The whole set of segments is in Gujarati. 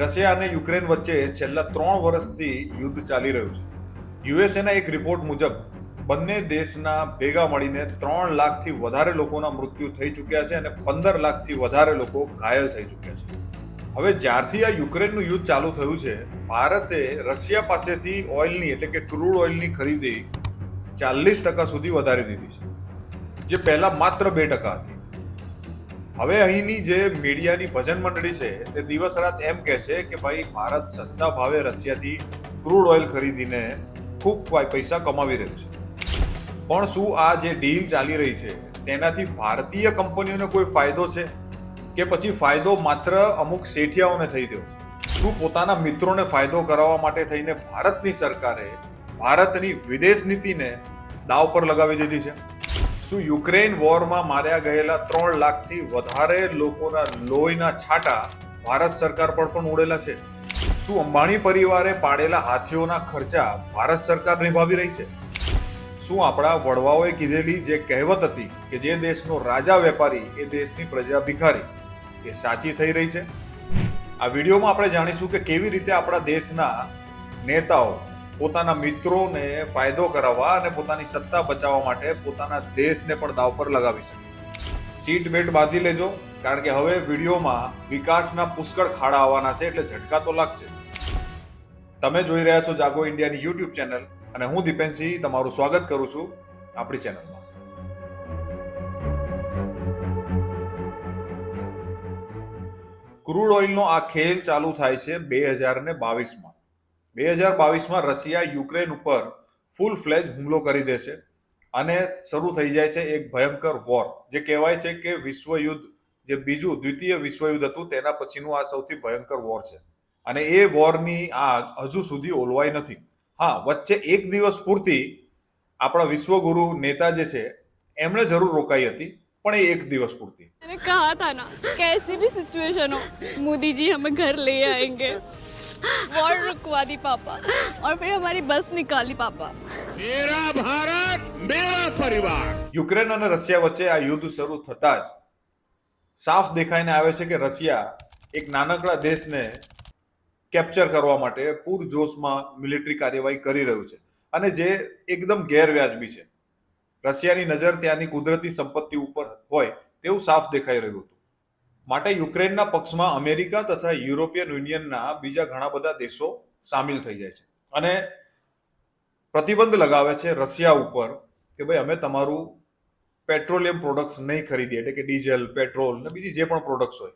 રશિયા અને યુક્રેન વચ્ચે છેલ્લા ત્રણ વર્ષથી યુદ્ધ ચાલી રહ્યું છે. યુએસએના એક રિપોર્ટ મુજબ, બંને દેશના ભેગા મળીને ત્રણ લાખથી વધારે લોકોના મૃત્યુ થઈ ચૂક્યા છે અને પંદર લાખથી વધારે લોકો ઘાયલ થઈ ચૂક્યા છે. હવે જ્યારથી આ યુક્રેનનું યુદ્ધ ચાલુ થયું છે, ભારતે રશિયા પાસેથી ઓઇલની એટલે કે ક્રૂડ ઓઇલની ખરીદી ચાલીસ ટકા સુધી વધારી દીધી છે. જે પહેલાં માત્ર બે ટકા હતી. હવે અહીંની જે મીડિયાની ભજન મંડળી છે, તે દિવસ રાત એમ કહે છે કે ભાઈ, ભારત સસ્તા ભાવે રશિયાથી ક્રૂડ ઓઇલ ખરીદીને ખૂબ પૈસા કમાવી રહ્યું છે. પણ શું આ જે ડીલ ચાલી રહી છે, તેનાથી ભારતીય કંપનીઓને કોઈ ફાયદો છે? કે પછી ફાયદો માત્ર અમુક શેઠિયાઓને થઈ રહ્યો છે? શું પોતાના મિત્રોને ફાયદો કરાવવા માટે થઈને ભારતની સરકારે ભારતની વિદેશ નીતિને દાવ પર લગાવી દીધી છે? શું યુક્રેન વોરમાં માર્યા ગયેલા ત્રણ લાખથી વધારે લોકોના લોહીના છાંટા ભારત સરકાર પર પણ ઉડેલા છે? શું અંબાણી પરિવારે પાડેલા હાથીઓના ખર્ચા ભારત સરકાર નિભાવી રહી છે? શું આપણા વડવાઓએ કીધેલી જે કહેવત હતી કે જે દેશનો રાજા વેપારી એ દેશની પ્રજા ભિખારી, એ સાચી થઈ રહી છે? આ વિડીયોમાં આપણે જાણીશું કે કેવી રીતે આપણા દેશના નેતાઓ પોતાના મિત્રોને ફાયદો કરાવવા અને પોતાની સત્તા બચાવવા માટે પોતાના દેશને પણ દાવ પર લગાવી શકે છે. સીટ બેલ્ટ બાંધી લેજો, કારણ કે હવે વિડીયોમાં વિકાસના પુષ્કળ ખાડા આવવાના છે એટલે ઝટકા તો લાગશે તમે જોઈ રહ્યા છો જાગો ઇન્ડિયાની યુટ્યુબ ચેનલ અને હું દીપેનસિંહ તમારું સ્વાગત કરું છું આપણી ચેનલમાં. ક્રૂડ ઓઇલનો આ ખેલ ચાલુ થાય છે બે હજાર ને બાવીસમાં. બે હજાર બાવીસમાં રશિયા યુક્રેન ઉપર ફૂલ ફ્લેજ હુમલો કરી દે છે અને શરૂ થઈ જાય છે એક ભયંકર વોર જે કહેવાય છે કે વિશ્વયુદ્ધ, જે બીજું દ્વિતીય વિશ્વયુદ્ધ હતું, તેના પછીનું આ સૌથી ભયંકર વોર છે. અને એ વોરની આ હજુ સુધી ઓલવાઈ નથી. હા, વચ્ચે એક દિવસ પૂરતી આપણા વિશ્વગુરુ નેતા જે છે, એમણે જરૂર રોકાઈ હતી, પણ એ એક દિવસ પૂરતી. કહા થા ના કે ભી સિચ્યુએશન હો મોદીજી હમે ઘર લઈ આએંગે वॉर रुकवा दी पापा और फिर हमारी बस निकाली पापा मेरा भारत मेरा परिवार યુક્રેન અને રશિયા વચ્ચે આ યુદ્ધ શરૂ થતા જ સાફ દેખાઈને આવે છે કે રશિયા એક નાનકડા દેશને કેપ્ચર કરવા માટે પૂરજોશમાં મિલિટરી કાર્યવાહી કરી રહ્યું છે અને જે એકદમ ગેરવ્યાજબી છે રશિયાની નજર ત્યાંની કુદરતી સંપત્તિ ઉપર હોય તેવું સાફ દેખાઈ રહ્યું હતું માટે યુક્રેનના પક્ષમાં અમેરિકા તથા યુરોપિયન યુનિયનના બીજા ઘણા બધા દેશો સામેલ થઈ જાય છે. અને પ્રતિબંધ લગાવે છે રશિયા ઉપર કે ભાઈ અમે તમારું પેટ્રોલિયમ પ્રોડક્ટ્સ નહીં ખરીદીએ, એટલે કે ડીઝલ, પેટ્રોલ ને બીજી જે પણ પ્રોડક્ટ્સ હોય.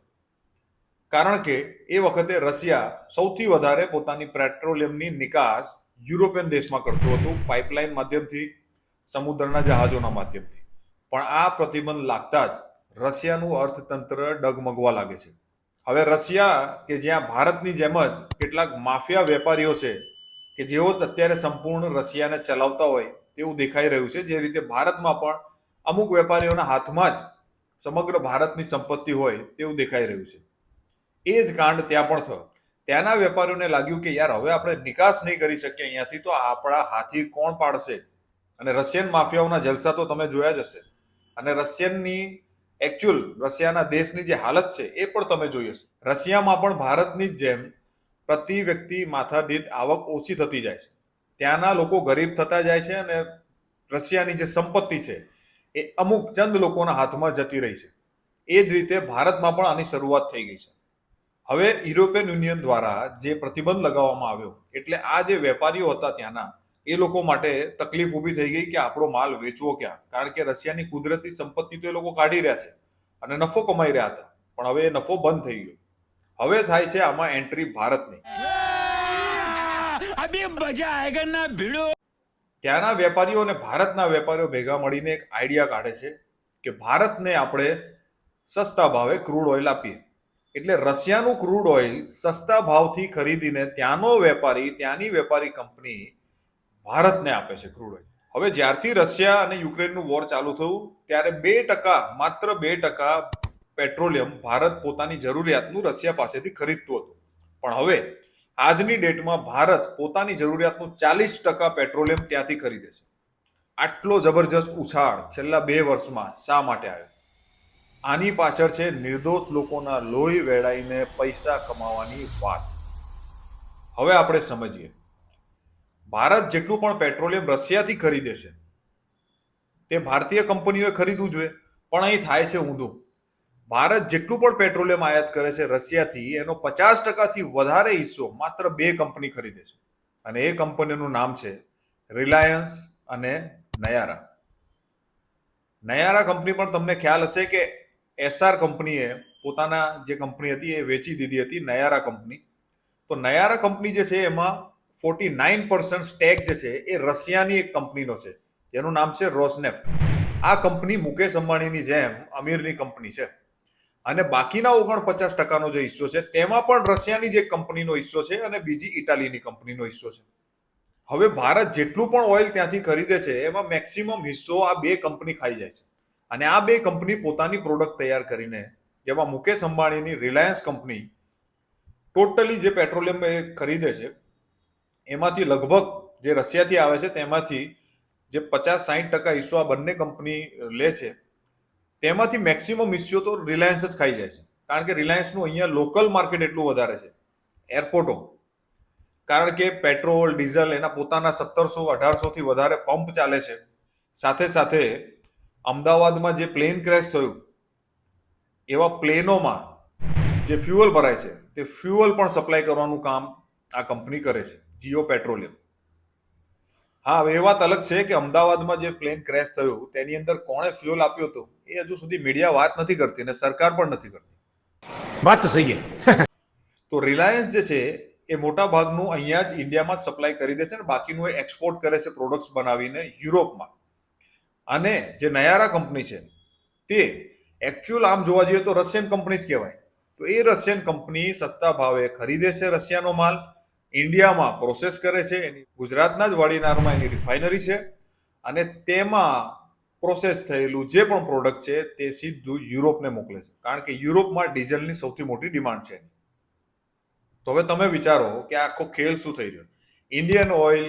કારણ કે એ વખતે રશિયા સૌથી વધારે પોતાની પેટ્રોલિયમની નિકાસ યુરોપિયન દેશમાં કરતું હતું, પાઇપલાઇન માધ્યમથી, સમુદ્રના જહાજોના માધ્યમથી. પણ આ પ્રતિબંધ લાગતા જ રશિયાનું અર્થતંત્ર ડગમગવા લાગે છે. હવે રશિયા કે જ્યાં ભારતની જેમ જ કેટલાક માફિયા વેપારીઓ છે કે જેઓ જ અત્યારે સંપૂર્ણ રશિયાને ચલાવતા હોય તેવું દેખાઈ રહ્યું છે. જે રીતે ભારતમાં પણ અમુક વેપારીઓના હાથમાં જ સમગ્ર ભારતની સંપત્તિ હોય તેવું દેખાઈ રહ્યું છે. એ જ કાંડ ત્યાં પણ થયો. ત્યાંના વેપારીઓને લાગ્યું કે યાર, હવે આપણે નિકાસ નહીં કરી શકીએ અહીંયાથી તો આપણા હાથી કોણ પાડશે? અને રશિયન માફિયાઓના જલસા તો તમે જોયા જ હશે. અને રશિયનની એકચ્યુઅલ રશિયાના દેશની જે હાલત છે, એ પણ તમે જોઈ હશે. રશિયામાં પણ ભારતની જ જેમ પ્રતિ વ્યક્તિ માથા દીઠ આવક ઓછી થતી જાય છે. ત્યાંના લોકો ગરીબ થતા જાય છે અને રશિયાની જે સંપત્તિ છે, એ અમુક ચંદ લોકોના હાથમાં જતી રહી છે. એ જ રીતે ભારતમાં પણ આની શરૂઆત થઈ ગઈ છે. હવે યુરોપિયન યુનિયન દ્વારા જે પ્રતિબંધ લગાવવામાં આવ્યો, એટલે આ જે વેપારીઓ હતા ત્યાંના એ લોકો માટે તકલીફ ઊભી થઈ ગઈ કે આપણો માલ વેચવો ક્યાં? કારણ કે રશિયાની કુદરતી સંપત્તિ તો એ લોકો કાઢી રહ્યા છે અને નફો કમાઈ રહ્યા હતા. પણ હવે એ નફો બંધ થઈ ગયો. હવે થાય છે આમાં એન્ટ્રી ભારતની. ત્યાંના વેપારીઓ અને ભારતના વેપારીઓ ભેગા મળીને એક આઈડિયા કાઢે છે કે ભારતને આપણે સસ્તા ભાવે ક્રૂડ ઓઇલ આપીએ. એટલે રશિયાનું ક્રૂડ ઓઇલ સસ્તા ભાવથી ખરીદીને ત્યાંનો વેપારી ત્યાંની વેપારી કંપની ભારતને આપે છે ક્રૂડ ઓઇલ હવે જ્યારથી રશિયા અને યુક્રેનનું વોર ચાલુ થયું, ત્યારે બે ટકા, માત્ર બે ટકા પેટ્રોલિયમ ભારત પોતાની જરૂરિયાતનું રશિયા પાસેથી ખરીદતું હતું. પણ હવે, આજની ડેટમાં ભારત પોતાની જરૂરિયાતનું ચાલીસ ટકા પેટ્રોલિયમ ત્યાંથી ખરીદે છે. આટલો જબરજસ્ત ઉછાળ છેલ્લા બે વર્ષમાં શા માટે આવ્યો? આની પાછળ છે નિર્દોષ લોકોના લોહી વેડાઈને પૈસા કમાવાની વાત. હવે આપણે સમજીએ. ભારત જેટલું પણ પેટ્રોલિયમ રશિયાથી ખરીદે છે, તે ભારતીય કંપનીઓએ ખરીદવું જોઈએ. પણ અહીં થાય છે ઊંધું. ભારત જેટલું પણ પેટ્રોલિયમ આયાત કરે છે રશિયાથી, એનો પચાસ ટકાથી વધારે હિસ્સો માત્ર બે કંપની ખરીદે છે. અને એ કંપનીનું નામ છે રિલાયન્સ અને નયારા. નયારા કંપની પણ તમને ખ્યાલ હશે કે એસઆર કંપનીએ પોતાના જે કંપની હતી એ વેચી દીધી હતી નયારા કંપની. તો નયારા કંપની જે છે એમાં ફોર્ટી નાઇન પર્સન્ટ સ્ટેક જે છે એ રશિયાની એક કંપનીનો છે. જેનું નામ છે રોસનેફ આ કંપની મુકેશ અંબાણીની જેમ અમીરની કંપની છે. અને બાકીના ઓગણપચાસ ટકાનો જે હિસ્સો છે, તેમાં પણ રશિયાની જે કંપનીનો હિસ્સો છે અને બીજી ઇટાલીની કંપનીનો હિસ્સો છે. હવે ભારત જેટલું પણ ઓઇલ ત્યાંથી ખરીદે છે, એમાં મેક્સિમમ હિસ્સો આ બે કંપની ખાઈ જાય છે. અને આ બે કંપની પોતાની પ્રોડક્ટ તૈયાર કરીને, જેમાં મુકેશ અંબાણીની રિલાયન્સ કંપની ટોટલી જે પેટ્રોલિયમ એ ખરીદે છે એમાંથી લગભગ જે રશિયાથી આવે છે તેમાંથી જે પચાસ સાહીઠ ટકા હિસ્સો આ બંને કંપની લે છે, તેમાંથી મેક્સિમમ હિસ્સો તો રિલાયન્સ જ ખાઈ જાય છે. કારણ કે રિલાયન્સનું અહીંયા લોકલ માર્કેટ એટલું વધારે છે, એરપોર્ટો. કારણ કે પેટ્રોલ, ડીઝલ એના પોતાના સત્તરસો અઢારસોથી વધારે પંપ ચાલે છે. સાથે સાથે અમદાવાદમાં જે પ્લેન ક્રેશ થયું, એવા પ્લેનોમાં જે ફ્યુઅલ ભરાય છે, તે ફ્યુઅલ પણ સપ્લાય કરવાનું કામ આ કંપની કરે છે. Jio petroleum. હા હવે એ વાત અલગ છે કે અમદાવાદમાં જે પ્લેન ક્રેશ થયું તેની અંદર કોણે ફ્યુઅલ આપ્યો હતો એ હજુ સુધી મીડિયા વાત નથી કરતી અને સરકાર પણ નથી કરતી. વાત સહી તો રિલાયન્સ જે છે એ મોટા ભાગનું અહીંયા જ ઇન્ડિયામાં જ સપ્લાય કરી દે છે અને બાકીનું એ એક્સપોર્ટ કરે છે પ્રોડક્ટ્સ બનાવીને યુરોપમાં. અને જે નયારા કંપની છે તે એકચ્યુઅલ આમ જોવા જઈએ તો રશિયન કંપની જ કહેવાય. તો એ રશિયન કંપની સસ્તા ભાવે ખરીદે છે રશિયાનો માલ ઇન્ડિયામાં પ્રોસેસ કરે છે, એની ગુજરાતના જ વાડીનારમાં એની રિફાઇનરી છે અને તેમાં પ્રોસેસ થયેલું જે પણ પ્રોડક્ટ છે તે સીધું યુરોપને મોકલે છે. કારણ કે યુરોપમાં ડીઝલની સૌથી મોટી ડિમાન્ડ છે તો હવે તમે વિચારો કે આખો ખેલ શું થઈ રહ્યો? ઇન્ડિયન ઓઇલ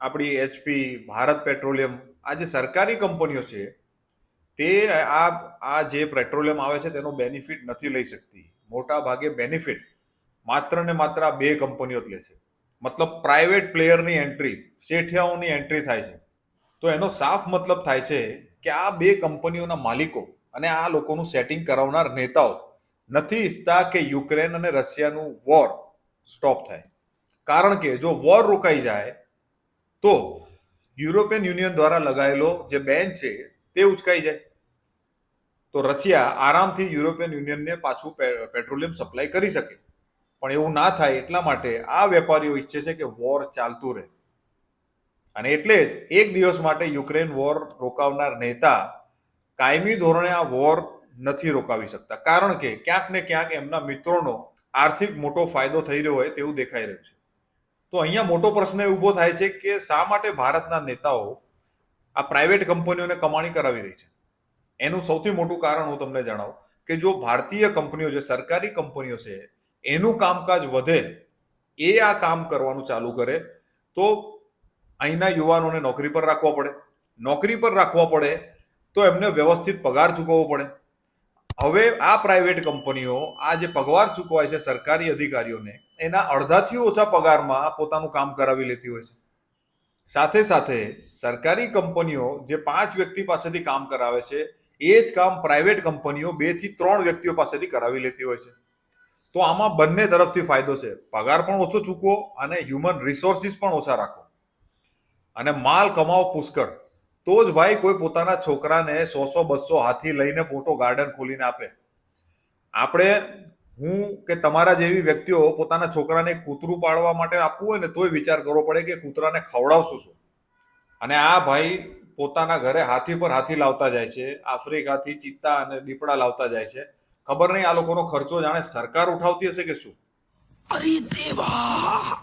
આપણી એચપી ભારત પેટ્રોલિયમ આ જે સરકારી કંપનીઓ છે, તે આ આ જે પેટ્રોલિયમ આવે છે તેનો બેનિફિટ નથી લઈ શકતી. મોટા ભાગે બેનિફિટ માત્ર ને માત્ર આ બે કંપનીઓ જ લે છે. મતલબ પ્રાઇવેટ પ્લેયરની એન્ટ્રી શેઠિયાઓની એન્ટ્રી થાય છે. તો એનો સાફ મતલબ થાય છે કે આ બે કંપનીઓના માલિકો અને આ લોકોનું સેટિંગ કરાવનાર નેતાઓ નથી ઈચ્છતા કે યુક્રેન અને રશિયાનું વોર સ્ટોપ થાય. કારણ કે જો વોર રોકાઈ જાય, તો યુરોપિયન યુનિયન દ્વારા લગાયેલો જે બેન છે તે ઉચકાઈ જાય. તો રશિયા આરામથી યુરોપિયન યુનિયનને પાછું પેટ્રોલિયમ સપ્લાય કરી શકે. પણ એવું ના થાય એટલા માટે આ વેપારીઓ ઈચ્છે છે કે વોર ચાલતું રહે. અને એટલે જ એક દિવસ માટે યુક્રેન વોર રોકાવનાર નેતા કાયમી ધોરણે આ વોર નથી રોકાવી શકતા. કારણ કે ક્યાંક ને ક્યાંક એમના મિત્રોનો આર્થિક મોટો ફાયદો થઈ રહ્યો હોય તેવું દેખાઈ રહ્યું છે. તો અહીંયા મોટો પ્રશ્ન એ ઊભો થાય છે કે શા માટે ભારતના નેતાઓ આ પ્રાઇવેટ કંપનીઓને કમાણી કરાવી રહી છે? એનું સૌથી મોટું કારણ હું તમને જણાવું કે જો ભારતીય કંપનીઓ જે સરકારી કંપનીઓ છે એનું કામકાજ વધે, એ આ કામ કરવાનું ચાલુ કરે, તો અહીંના યુવાનોને નોકરી પર રાખવા પડે. નોકરી પર રાખવા પડે તો એમને વ્યવસ્થિત પગાર ચૂકવવો પડે. હવે આ પ્રાઇવેટ કંપનીઓ, આ જે પગાર ચૂકવાય છે સરકારી અધિકારીઓને, એના અડધાથી ઓછા પગારમાં પોતાનું કામ કરાવી લેતી હોય છે. સાથે સાથે સરકારી કંપનીઓ જે પાંચ વ્યક્તિ પાસેથી કામ કરાવે છે, એ જ કામ પ્રાઇવેટ કંપનીઓ બેથી ત્રણ વ્યક્તિઓ પાસેથી કરાવી લેતી હોય છે. તો આમાં બંને તરફથી ફાયદો છે. પગાર પણ ઓછો ચૂકવો અને હ્યુમન રિસોર્સિસ પણ ઓછા રાખો. અને માલ કમાવો પુષ્કળ. તો જ ભાઈ કોઈ પોતાના છોકરાને સો સો બસો હાથી લઈને મોટો ગાર્ડન ખોલીને આપે. આપણે હું કે તમારા જેવી વ્યક્તિઓ પોતાના છોકરાને કૂતરું પાડવા માટે આપવું હોય ને તોય વિચાર કરવો પડે કે કૂતરાને ખવડાવશું શું? અને આ ભાઈ પોતાના ઘરે હાથી પર હાથી લાવતા જાય છે, આફ્રિકાથી ચિત્તા અને દીપડા લાવતા જાય છે. ખબર નહીં આ લોકોનો ખર્ચો જાણે સરકાર ઉઠાવતી હશે કે શું? અરે દેવા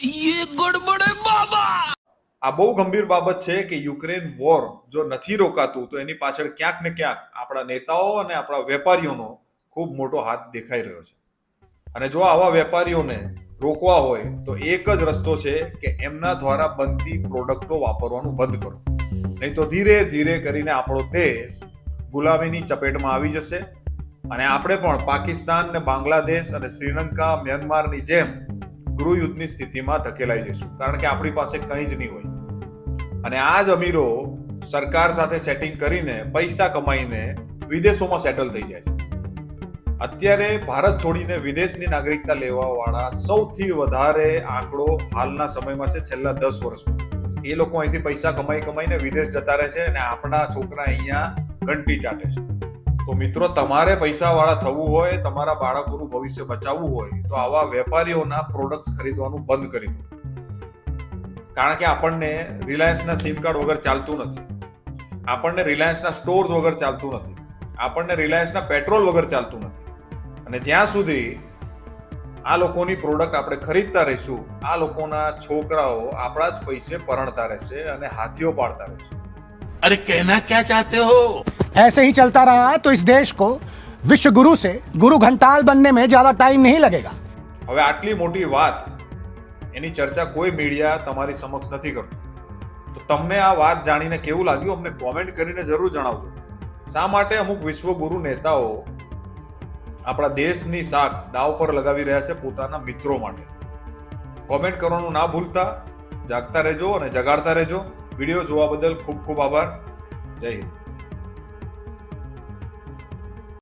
યે ગડબડે બાબા. આ બહુ ગંભીર બાબત છે કે યુક્રેન વોર જો નથી રોકાતું તો એની પાછળ ક્યાંક ને ક્યાંક આપણા નેતાઓ અને આપણા વેપારીઓનો ખૂબ મોટો હાથ દેખાઈ રહ્યો છે. અને જો આવા વેપારીઓને રોકવા હોય તો એક જ રસ્તો છે કે એમના દ્વારા બનતી પ્રોડક્ટો વાપરવાનું બંધ કરો. નહીં તો ધીરે ધીરે કરીને આપણો દેશ ગુલામીની ચપેટમાં આવી જશે. અને આપણે પણ પાકિસ્તાન ને બાંગ્લાદેશ અને શ્રીલંકા, મ્યાનમારની જેમ ગૃહયુદ્ધની સ્થિતિમાં ધકેલાઈ જઈશું. કારણ કે આપણી પાસે કંઈ જ નહીં હોય. અને આ જ અમીરો સરકાર સાથે સેટિંગ કરીને પૈસા કમાઈને વિદેશોમાં સેટલ થઈ જાય છે. અત્યારે ભારત છોડીને વિદેશની નાગરિકતા લેવા વાળા સૌથી વધારે આંકડો હાલના સમયમાં છે છેલ્લા દસ વર્ષમાં. એ લોકો અહીંથી પૈસા કમાઈ કમાઈને વિદેશ જતા રહે છે અને આપણા છોકરા અહીંયા ઘંટી ચાટે છે. તો મિત્રો, તમારે પૈસા વાળા થવું હોય, તમારા બાળકોનું ભવિષ્ય બચાવવું હોય, તો આવા વેપારીઓના પ્રોડક્ટ્સ ખરીદવાનું બંધ કરી દો. કારણ કે આપણને રિલાયન્સના સિમ કાર્ડ વગર ચાલતું નથી. આપણને રિલાયન્સના સ્ટોર્સ વગર ચાલતું નથી. આપણને રિલાયન્સના પેટ્રોલ વગર ચાલતું નથી. અને જ્યાં સુધી આ લોકોની પ્રોડક્ટ આપણે ખરીદતા રહીશું, આ લોકોના છોકરાઓ આપણા જ પૈસે પરણતા રહેશે અને હાથીઓ પાડતા રહેશે. अरे कहना क्या चाहते हो ऐसे ही चलता रहा तो इस देश को विश्व गुरु से गुरु घंटाल बनने में ज्यादा टाइम नहीं लगेगा હવે આટલી મોટી વાત એની ચર્ચા કોઈ મીડિયા તમારી સમક્ષ નથી કરતું તો તમને આ વાત જાણીને કેવું લાગ્યું અમને કોમેન્ટ કરીને જરૂર જણાવજો શા માટે અમુક વિશ્વગુરુ નેતાઓ આપણા દેશની શાખ દાવ પર લગાવી રહ્યા છે પોતાના મિત્રો માટે કોમેન્ટ કરવાનું ના ભૂલતા જાગતા રહેજો અને જગાડતા રહેજો વીડિયો જોવા બદલ ખૂબ ખૂબ આભાર. જય હિન્દ.